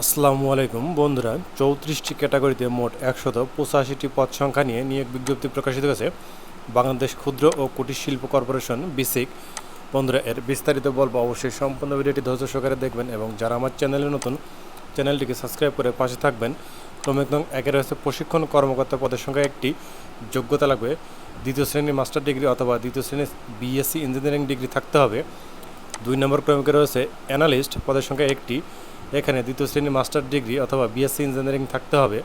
আসসালামু আলাইকুম বন্ধুরা, চৌত্রিশটি ক্যাটাগরিতে মোট একশত পঁচাশিটি পদ সংখ্যা নিয়ে নিয়োগ বিজ্ঞপ্তি প্রকাশিত হয়েছে। বাংলাদেশ ক্ষুদ্র ও কুটির শিল্প কর্পোরেশন, বিসিক। বন্ধুরা, এর বিস্তারিত বলব অবশ্যই সম্পূর্ণ ভিডিওটি ধৈর্য সহকারে দেখবেন এবং যারা আমার চ্যানেলে নতুন, চ্যানেলটিকে সাবস্ক্রাইব করে পাশে থাকবেন। ক্রমিক নং একের রয়েছে প্রশিক্ষণ কর্মকর্তা পদের সংখ্যা একটি। যোগ্যতা লাগবে দ্বিতীয় শ্রেণির মাস্টার ডিগ্রি অথবা দ্বিতীয় শ্রেণির বিএসসি ইঞ্জিনিয়ারিং ডিগ্রি থাকতে হবে। দুই নম্বর ক্রমিকে রয়েছে অ্যানালিস্ট পদের সংখ্যা একটি। এখানে দ্বিতীয় শ্রেণির মাস্টার ডিগ্রি অথবা বিএসসি ইঞ্জিনিয়ারিং থাকতে হবে।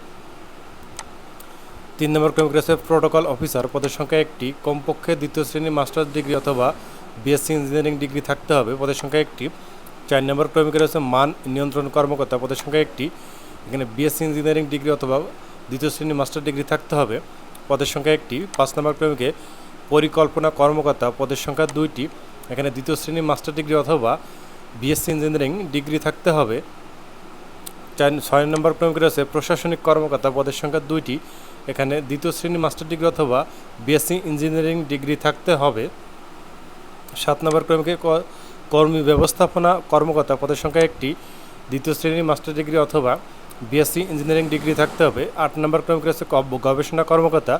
তিন নম্বর ক্রমিক রয়েছে প্রোটোকল অফিসার পদের সংখ্যা একটি, কমপক্ষে দ্বিতীয় শ্রেণির মাস্টার ডিগ্রি অথবা বিএসসি ইঞ্জিনিয়ারিং ডিগ্রি থাকতে হবে, পদের সংখ্যা একটি। চার নম্বর ক্রমিকে রয়েছে মান নিয়ন্ত্রণ কর্মকর্তা, পদের সংখ্যা একটি। এখানে বিএসসি ইঞ্জিনিয়ারিং ডিগ্রি অথবা দ্বিতীয় শ্রেণির মাস্টার ডিগ্রি থাকতে হবে, পদের সংখ্যা একটি। পাঁচ নম্বর ক্রমিকে পরিকল্পনা কর্মকর্তা, পদের সংখ্যা দুইটি। এখানে দ্বিতীয় শ্রেণির মাস্টার ডিগ্রি অথবা বিএসসি ইঞ্জিনিয়ারিং ডিগ্রি থাকতে হবে। চার, ছয় নম্বর ক্রমিক রয়েছে প্রশাসনিক কর্মকর্তা পদের সংখ্যা দুইটি। এখানে দ্বিতীয় শ্রেণি মাস্টার ডিগ্রি অথবা বিএসসি ইঞ্জিনিয়ারিং ডিগ্রি থাকতে হবে। সাত নম্বর ক্রমিকে কর্মী ব্যবস্থাপনা কর্মকর্তা পদের সংখ্যা একটি। দ্বিতীয় শ্রেণির মাস্টার ডিগ্রি অথবা বিএসসি ইঞ্জিনিয়ারিং ডিগ্রি থাকতে হবে। আট নম্বর ক্রমিক রয়েছে গবেষণা কর্মকর্তা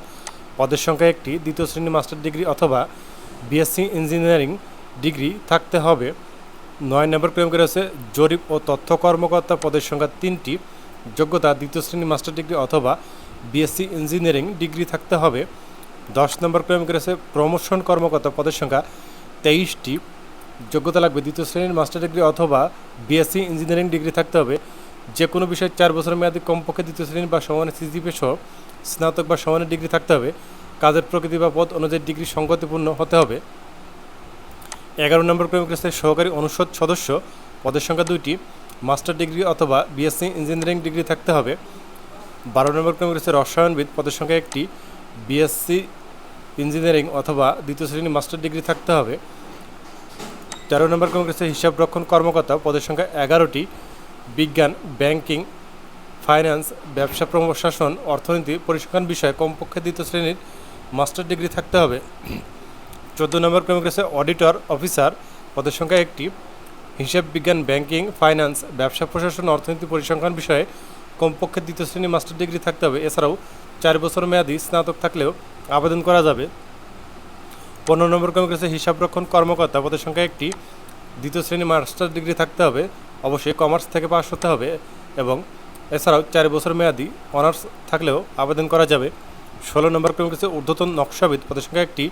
পদের সংখ্যা একটি। দ্বিতীয় শ্রেণির মাস্টার ডিগ্রি অথবা বিএসসি ইঞ্জিনিয়ারিং ডিগ্রি থাকতে হবে। নয় নম্বর ক্রমিক রয়েছে জরিপ ও তথ্য কর্মকর্তা পদের সংখ্যা তিনটি, যোগ্যতা দ্বিতীয় শ্রেণির মাস্টার ডিগ্রি অথবা বিএসসি ইঞ্জিনিয়ারিং ডিগ্রি থাকতে হবে। দশ নম্বর ক্রমিক রয়েছে প্রমোশন কর্মকর্তা পদের সংখ্যা তেইশটি, যোগ্যতা লাগবে দ্বিতীয় শ্রেণির মাস্টার ডিগ্রি অথবা বিএসসি ইঞ্জিনিয়ারিং ডিগ্রি থাকতে হবে। যে কোনো বিষয়ে চার বছর মেয়াদী কমপক্ষে দ্বিতীয় শ্রেণির বা সমানের সিজিপি সহ স্নাতক বা সমানের ডিগ্রি থাকতে হবে। কাজের প্রকৃতি বা পদ অনুযায়ী ডিগ্রি সঙ্গতিপূর্ণ হতে হবে। এগারো নম্বর ক্রমিক সহকারী অনুষদ সদস্য পদের সংখ্যা দুইটি, মাস্টার ডিগ্রি অথবা বিএসসি ইঞ্জিনিয়ারিং ডিগ্রি থাকতে হবে। বারো নম্বর ক্রমিক রসায়নবিদ পদের সংখ্যা একটি বিএসসি ইঞ্জিনিয়ারিং অথবা দ্বিতীয় শ্রেণি মাস্টার ডিগ্রি থাকতে হবে। তেরো নম্বর রয়েছে হিসাবরক্ষণ কর্মকর্তা পদের সংখ্যা এগারোটি, বিজ্ঞান, ব্যাংকিং, ফাইন্যান্স, ব্যবসা প্রশাসন অর্থনীতি, পরিসংখ্যান বিষয়ে কমপক্ষে দ্বিতীয় শ্রেণির মাস্টার ডিগ্রি থাকতে হবে। চোদ্দ নম্বর ক্রমিক রয়েছে অডিটর অফিসার পদের সংখ্যা একটি। হিসাব বিজ্ঞান ব্যাংকিং ফাইন্যান্স ব্যবসা, প্রশাসন, অর্থনীতি পরিসংখ্যান বিষয়ে কমপক্ষে দ্বিতীয় শ্রেণি মাস্টার ডিগ্রি থাকতে হবে। এছাড়াও চার বছর মেয়াদি স্নাতক থাকলেও আবেদন করা যাবে। পনেরো নম্বর ক্রমিক রয়েছে হিসাবরক্ষণ কর্মকর্তা, পদের সংখ্যা একটি। দ্বিতীয় শ্রেণি মাস্টার ডিগ্রি থাকতে হবে। অবশ্যই কমার্স থেকে পাশ হতে হবে এবং এছাড়াও চার বছর মেয়াদি অনার্স থাকলেও আবেদন করা যাবে। ষোলো নম্বর ক্রমিক রয়েছে ঊর্ধ্বতন নকশাবিদ, পদের সংখ্যা একটি।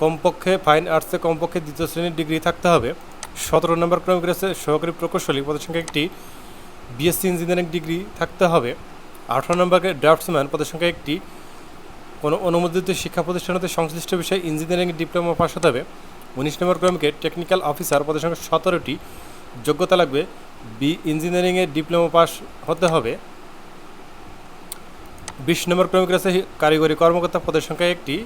কমপক্ষে ফাইন আর্টসে কমপক্ষে দ্বিতীয় শ্রেণির ডিগ্রি থাকতে হবে। সতেরো নম্বর ক্রমিক রয়েছে সহকারী প্রকৌশলী পদের সংখ্যা একটি বিএসসি ইঞ্জিনিয়ারিং ডিগ্রি থাকতে হবে। আঠারো নম্বরকে ড্রাফটসম্যান পদের সংখ্যা একটি। কোনো অনুমোদিত শিক্ষা প্রতিষ্ঠানতে সংশ্লিষ্ট বিষয়ে ইঞ্জিনিয়ারিং ডিপ্লোমা পাস হতে হবে। উনিশ নম্বর ক্রমিকে টেকনিক্যাল অফিসার পদের সংখ্যা সতেরোটি। যোগ্যতা লাগবে বি ইঞ্জিনিয়ারিংয়ে ডিপ্লোমা পাস হতে হবে। বিশ নম্বর ক্রমিক রয়েছে কারিগরি কর্মকর্তা পদের সংখ্যা একটি।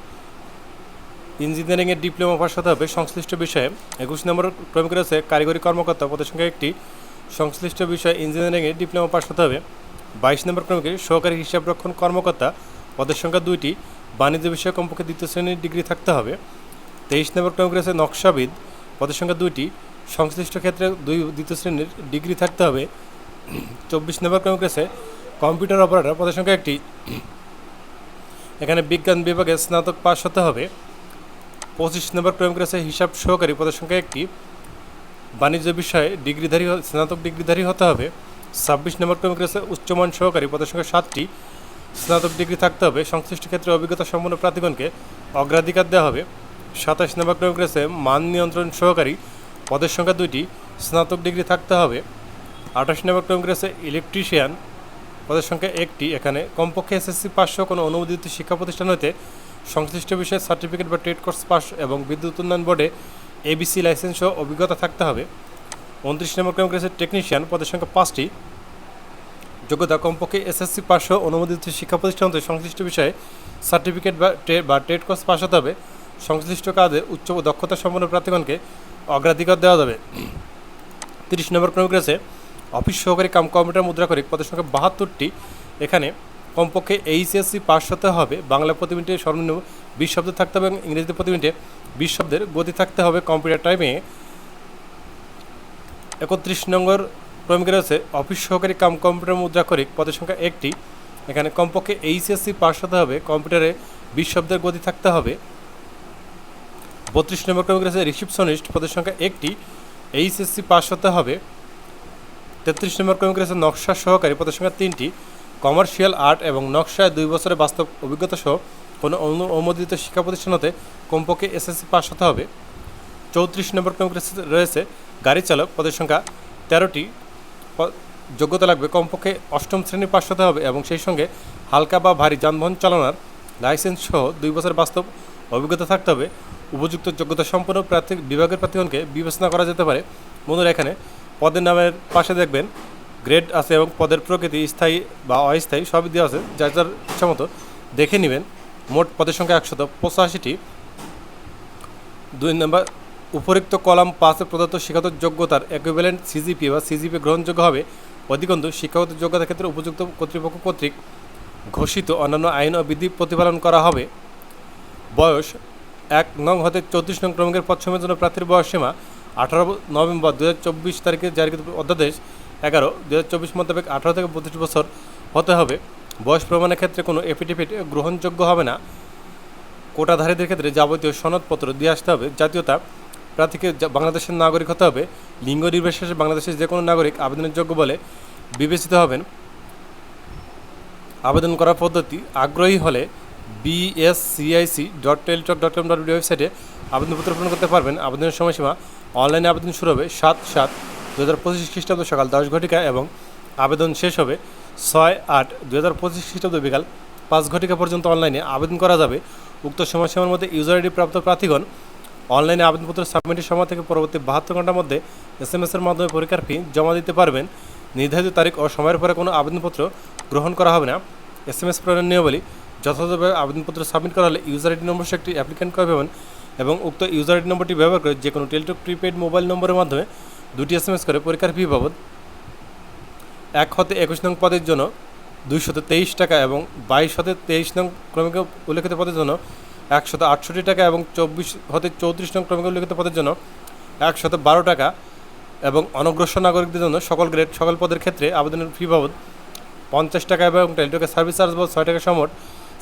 ইঞ্জিনিয়ারিংয়ের ডিপ্লোমা পাস হতে হবে। সংশ্লিষ্ট বিষয়ে একুশ নম্বর ক্রমিক রয়েছে কারিগরি কর্মকর্তা পদের সংখ্যা একটি। সংশ্লিষ্ট বিষয়ে ইঞ্জিনিয়ারিংয়ে ডিপ্লোমা পাস হতে হবে। বাইশ নম্বর ক্রমিকে সহকারী হিসাবরক্ষণ কর্মকর্তা পদের সংখ্যা দুইটি। বাণিজ্য বিষয়ে কমপক্ষে দ্বিতীয় শ্রেণির ডিগ্রি থাকতে হবে। তেইশ নম্বর ক্রমিক রয়েছে নকশাবিদ পদের সংখ্যা দুইটি। সংশ্লিষ্ট ক্ষেত্রে দুই দ্বিতীয় শ্রেণির ডিগ্রি থাকতে হবে। চব্বিশ নম্বর ক্রমিক রয়েছে কম্পিউটার অপারেটর পদের সংখ্যা একটি। এখানে বিজ্ঞান বিভাগে স্নাতক পাস হতে হবে। পঁচিশ নম্বর ক্রমিক রয়েছে হিসাব সহকারী পদের সংখ্যা একটি। বাণিজ্য বিষয়ে ডিগ্রিধারী স্নাতক ডিগ্রিধারী হতে হবে। ছাব্বিশ নম্বর ক্রমিক রয়েছে উচ্চমান সহকারী পদের সংখ্যা সাতটি। স্নাতক ডিগ্রি থাকতে হবে। সংশ্লিষ্ট ক্ষেত্রে অভিজ্ঞতা সম্পন্ন প্রার্থীগণকে অগ্রাধিকার দেওয়া হবে। সাতাশ নম্বর ক্রমিক রয়েছে মান নিয়ন্ত্রণ সহকারী পদের সংখ্যা দুইটি। স্নাতক ডিগ্রি থাকতে হবে। আঠাশ নম্বর ক্রমিক রয়েছে ইলেকট্রিশিয়ান পদের সংখ্যা একটি। এখানে কমপক্ষে এসএসসি পাঁচশো কোনো অনুমোদিত শিক্ষা প্রতিষ্ঠান হতে সংশ্লিষ্ট বিষয়ে সার্টিফিকেট বা ট্রেড কোর্স পাস এবং বিদ্যুৎ উন্নয়ন বোর্ডে এবিসি লাইসেন্স সহ অভিজ্ঞতা থাকতে হবে। উনত্রিশ নম্বর ক্রমিক রয়েছে টেকনিশিয়ান পদের সংখ্যা পাঁচটি। যোগ্যতা কমপক্ষে এসএসসি পাঁচশো অনুমোদিত শিক্ষা প্রতিষ্ঠান হতে সংশ্লিষ্ট বিষয়ে সার্টিফিকেট বা ট্রেড বা ট্রেড কোর্স পাস হতে হবে। সংশ্লিষ্ট কাজে উচ্চ দক্ষতা সম্পন্ন প্রার্থীগণকে অগ্রাধিকার দেওয়া যাবে। তিরিশ নম্বর ক্রমিক রয়েছে অফিস সহকারী কাম কম্পিউটার মুদ্রাকরিক পদের সংখ্যা বাহাত্তরটি। এখানে কমপক্ষে এইচএসসি পাস হতে হবে। বাংলা প্রতি মিনিটে সর্বনিম্ন বিশ শব্দ থাকতে হবে এবং ইংরেজিতে প্রতি মিনিটে বিশ শব্দের গতি থাকতে হবে। কম্পিউটার টাইমে একত্রিশ নম্বর ক্রমিকে রয়েছে অফিস সহকারী কাম কম্পিউটার মুদ্রাক্ষরিক পদের সংখ্যা একটি। এখানে কমপক্ষে এইচএসসি পাস হতে হবে। কম্পিউটারে বিশ শব্দের গতি থাকতে হবে। বত্রিশ নম্বর ক্রমিক রয়েছে রিসিপশনিস্ট পদের সংখ্যা একটি। এইচএসসি পাস হতে হবে। তেত্রিশ নম্বর ক্রমিক রয়েছে নকশা সহকারী পদের সংখ্যা তিনটি। কমার্শিয়াল আর্ট এবং নকশায় দুই বছরের বাস্তব অভিজ্ঞতা সহ কোনো অনু- অনুমোদিত শিক্ষা প্রতিষ্ঠান হতে কমপক্ষে এসএসসি পাস হতে হবে। চৌত্রিশ নম্বর রয়েছে গাড়ি চালক পদের সংখ্যা তেরোটি। যোগ্যতা লাগবে কমপক্ষে অষ্টম শ্রেণি পাস হতে হবে এবং সেই সঙ্গে হালকা বা ভারী যানবাহন চালানোর লাইসেন্স সহ দুই বছর বাস্তব অভিজ্ঞতা থাকতে হবে। উপযুক্ত যোগ্যতা সম্পন্ন প্রার্থী বিভাগের প্রার্থীগণকে বিবেচনা করা যেতে পারে। বন্ধুরা, এখানে পদের নামের পাশে দেখবেন গ্রেড আছে এবং পদের প্রকৃতি স্থায়ী বা অস্থায়ী সবই দেওয়া আছে। যার যার ইচ্ছা মতো দেখে নেবেন। মোট পদের সংখ্যা একশত পঁচাশিটি। দুই নম্বর উপরিক্ত কলাম পাঁচে প্রদত্ত শিক্ষাগত যোগ্যতার একুইভ্যালেন্ট সিজিপি বা সিজিপি গ্রহণযোগ্য হবে। অধিকন্তু, শিক্ষাগত যোগ্যতার ক্ষেত্রে উপযুক্ত কর্তৃপক্ষ কর্তৃক ঘোষিত অন্যান্য আইন ও বিধি প্রতিপালন করা হবে। বয়স, এক নং হতে চৌত্রিশ নং ক্রমিকের পশ্চিমের জন্য প্রার্থীর বয়স সীমা আঠারো নভেম্বর দু হাজার চব্বিশ তারিখে জারিকৃত অধ্যাদেশ। এগারো দু হাজার চব্বিশ মোতাবেক আঠারো থেকে পঁচিশ বছর হতে হবে। বয়স প্রমাণের ক্ষেত্রে কোনো এফিডেভিট গ্রহণযোগ্য হবে না। কোটাধারীদের ক্ষেত্রে যাবতীয় সনদপত্র দিয়ে আসতে হবে। জাতীয়তা প্রার্থীকে বাংলাদেশের নাগরিক হতে হবে। লিঙ্গ নির্বিশেষে বাংলাদেশের যে কোনো নাগরিক আবেদনের যোগ্য বলে বিবেচিত হবেন। আবেদন করার পদ্ধতি, আগ্রহী হলে BSCIC dot Teletalk dot com dot ওয়েবসাইটে আবেদনপত্র পূরণ করতে পারবেন। আবেদনের সময়সীমা, অনলাইনে আবেদন শুরু হবে সাত সাত দু হাজার পঁচিশ খ্রিস্টাব্দ সকাল দশ ঘটিকা এবং আবেদন শেষ হবে ছয় আট দু হাজার পঁচিশ খ্রিস্টাব্দ বিকাল পাঁচ ঘটিকা পর্যন্ত অনলাইনে আবেদন করা যাবে। উক্ত সময়সীমার মধ্যে ইউজার আইডি প্রাপ্ত প্রার্থীগণ অনলাইনে আবেদনপত্র সাবমিটের সময় থেকে পরবর্তী বাহাত্তর ঘণ্টার মধ্যে এস এম এর মাধ্যমে পরীক্ষার ফি জমা দিতে পারবেন। নির্ধারিত তারিখ ও সময়ের পরে কোনো আবেদনপত্র গ্রহণ করা হবে না। এস এম এস প্রেরণের নিয়মাবলী যথাযথভাবে আবেদনপত্র সাবমিট করা হলে ইউজার আইডি নম্বর একটি অ্যাপ্লিকেন্ট করে পাবেন এবং উক্ত ইউজার আইডি নম্বরটি ব্যবহার করে যে কোনো টেলিটক প্রিপেড মোবাইল নম্বরের মাধ্যমে দুটি এস এম এস করে পরীক্ষার ফি বাবদ এক হতে একুশ নং পদের জন্য দুইশত তেইশ টাকা এবং বাইশ হতে তেইশ নং ক্রমিক উল্লেখিত পদের জন্য একশত আটষট্টি টাকা এবং চব্বিশ হতে চৌত্রিশ নং ক্রমিক উল্লেখিত পদের জন্য একশত বারো টাকা এবং অনগ্রসর নাগরিকদের জন্য সকল গ্রেড সকল পদের ক্ষেত্রে আবেদনের ফি বাবদ পঞ্চাশ টাকা এবং টেলিটকের সার্ভিস চার্জ বাবদ ছয় টাকা সমট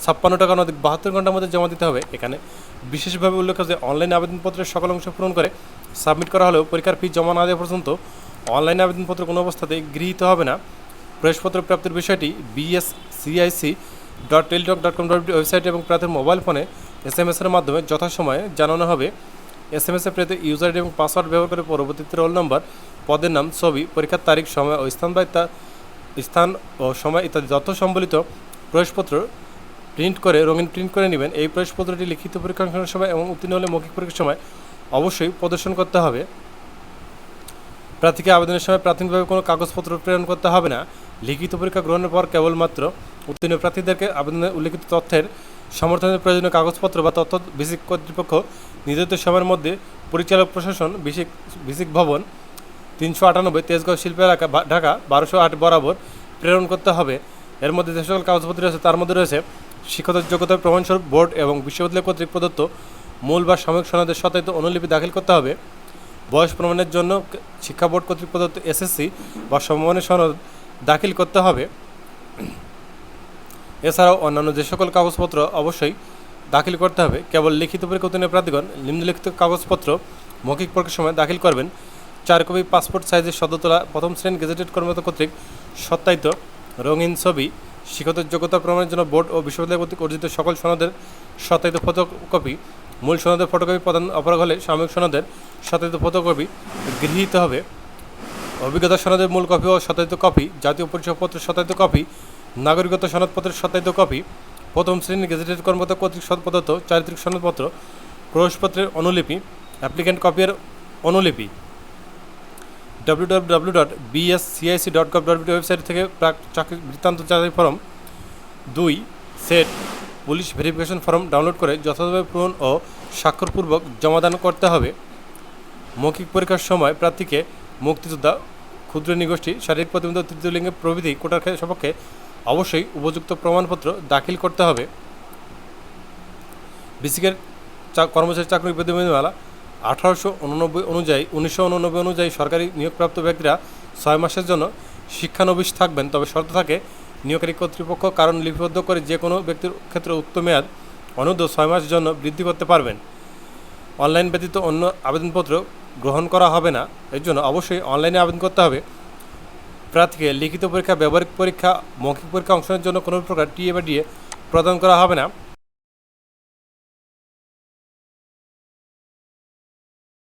ছাপ্পান্ন টাকা অধিক বাহাত্তর ঘণ্টার মধ্যে জমা দিতে হবে। এখানে বিশেষভাবে উল্লেখ যে অনলাইন আবেদনপত্রের সকল অংশ পূরণ করে সাবমিট করা হলেও পরীক্ষার ফি জমা না দেওয়া পর্যন্ত অনলাইন আবেদনপত্র কোনো অবস্থাতেই গৃহীত হবে না। প্রবেশপত্র প্রাপ্তির বিষয়টি BS CIC dot Teletalk dot com dot website এবং প্রার্থীর মোবাইল ফোনে এস এম এসের মাধ্যমে যথাসময়ে জানানো হবে। এস এম এসে প্রেতে ইউজার এবং পাসওয়ার্ড ব্যবহার করে পরবর্তীতে রোল নম্বর পদের নাম, ছবি, পরীক্ষার তারিখ, সময় ও স্থান বা স্থান ও সময় ইত্যাদি যত সম্বলিত প্রবেশপত্র প্রিন্ট করে, রঙিন প্রিন্ট করে নেবেন, এই প্রবেশপত্রটি লিখিত পরীক্ষার সময় এবং উত্তীর্ণ হলে মৌখিক পরীক্ষার সময় অবশ্যই প্রদর্শন করতে হবে। প্রার্থীকে আবেদনের সময় প্রাথমিকভাবে কোনো কাগজপত্র প্রেরণ করতে হবে না। লিখিত পরীক্ষা গ্রহণের পর কেবলমাত্র উত্তীর্ণ প্রার্থীদেরকে আবেদনের উল্লেখিত তথ্যের সমর্থনের প্রয়োজনীয় কাগজপত্র বা তথ্য ভিসিক কর্তৃপক্ষ নির্ধারিত সময়ের মধ্যে পরিচালক প্রশাসন, ভিসিক ভিসিক ভবন, তিনশো আটানব্বই তেজগাঁও শিল্প এলাকা ঢাকা বারোশো আট বরাবর প্রেরণ করতে হবে। এর মধ্যে যে সকল কাগজপত্র রয়েছে, তার মধ্যে রয়েছে শিক্ষাগত যোগ্যতার প্রমাণস্বরূপ বোর্ড এবং বিশ্ববিদ্যালয় কর্তৃক প্রদত্ত মূল বা সাময়িক সনদের সত্যায়িত অনুলিপি দাখিল করতে হবে। বয়স প্রমাণের জন্য শিক্ষা বোর্ড কর্তৃক প্রদত্ত এসএসসি বা সমমানের সনদ দাখিল করতে হবে। এছাড়াও অন্যান্য যে সকল কাগজপত্র অবশ্যই দাখিল করতে হবে। কেবল লিখিত উত্তীর্ণ প্রার্থীগণ নিম্নলিখিত কাগজপত্র মৌখিক পরীক্ষার সময় দাখিল করবেন। চার কপি পাসপোর্ট সাইজের সদ্য তোলা প্রথম শ্রেণি গেজেটেড কর্মকর্তা কর্তৃক সত্যায়িত রঙিন ছবি শিক্ষত যোগ্যতা প্রমাণের জন্য বোর্ড ও বিশ্ববিদ্যালয় কর্তৃক অর্জিত সকল সনদের সত্যায়িত ফটোকপি, মূল সনদের ফটোকপি প্রদান অপরাগ হলে সাময়িক সনদের সত্যায়িত ফটোকপি গৃহীত হবে। অভিজ্ঞতা সনদের মূল কপি ও সত্যায়িত কপি, জাতীয় পরিচয়পত্রের সত্যায়িত কপি নাগরিকত্ব সনদপত্রের সত্যায়িত কপি, প্রথম শ্রেণির গেজেটেড কর্মকর্তা কর্তৃক সৎ প্রদত্ত চারিত্রিক সনদপত্র, প্রবেশপত্রের অনুলিপি অ্যাপ্লিক্যান্ট কপির অনুলিপি। W W W dot BSCIC dot gov dot website থেকে প্রাক চাকরি বৃত্তান্ত চাকরি ফর্ম। দুই, set police verification form download করে যথাযথভাবে পূরণ ও স্বাক্ষরপূর্বক জমাদান করতে হবে। মৌখিক পরীক্ষার সময় প্রার্থীকে মুক্তিযোদ্ধা, ক্ষুদ্র নিগোষ্ঠী, শারীরিক প্রতিবন্ধ তৃতীয় লিঙ্গের প্রভৃতি কোটার ক্ষে- সপক্ষে অবশ্যই উপযুক্ত প্রমাণপত্র দাখিল করতে হবে। বিসিকের কর্মচারী চাকরি বিধিমালা আঠারোশো উননব্বই অনুযায়ী, উনিশশো উননব্বই অনুযায়ী সরকারি নিয়োগপ্রাপ্ত ব্যক্তিরা ছয় মাসের জন্য শিক্ষানবিশ থাকবেন। তবে শর্ত থাকে, নিয়োগকারী কর্তৃপক্ষ কারণ লিপিবদ্ধ করে যে কোনো ব্যক্তির ক্ষেত্রে উক্ত মেয়াদ অনূর্ধ্ব ছয় মাসের জন্য বৃদ্ধি করতে পারবেন। অনলাইন ব্যতীত অন্য আবেদনপত্র গ্রহণ করা হবে না। এর জন্য অবশ্যই অনলাইনে আবেদন করতে হবে। প্রার্থীকে লিখিত পরীক্ষা, ব্যবহারিক পরীক্ষা, মৌখিক পরীক্ষা অংশের জন্য কোনো প্রকার টিএ বা ডিএ প্রদান করা হবে না।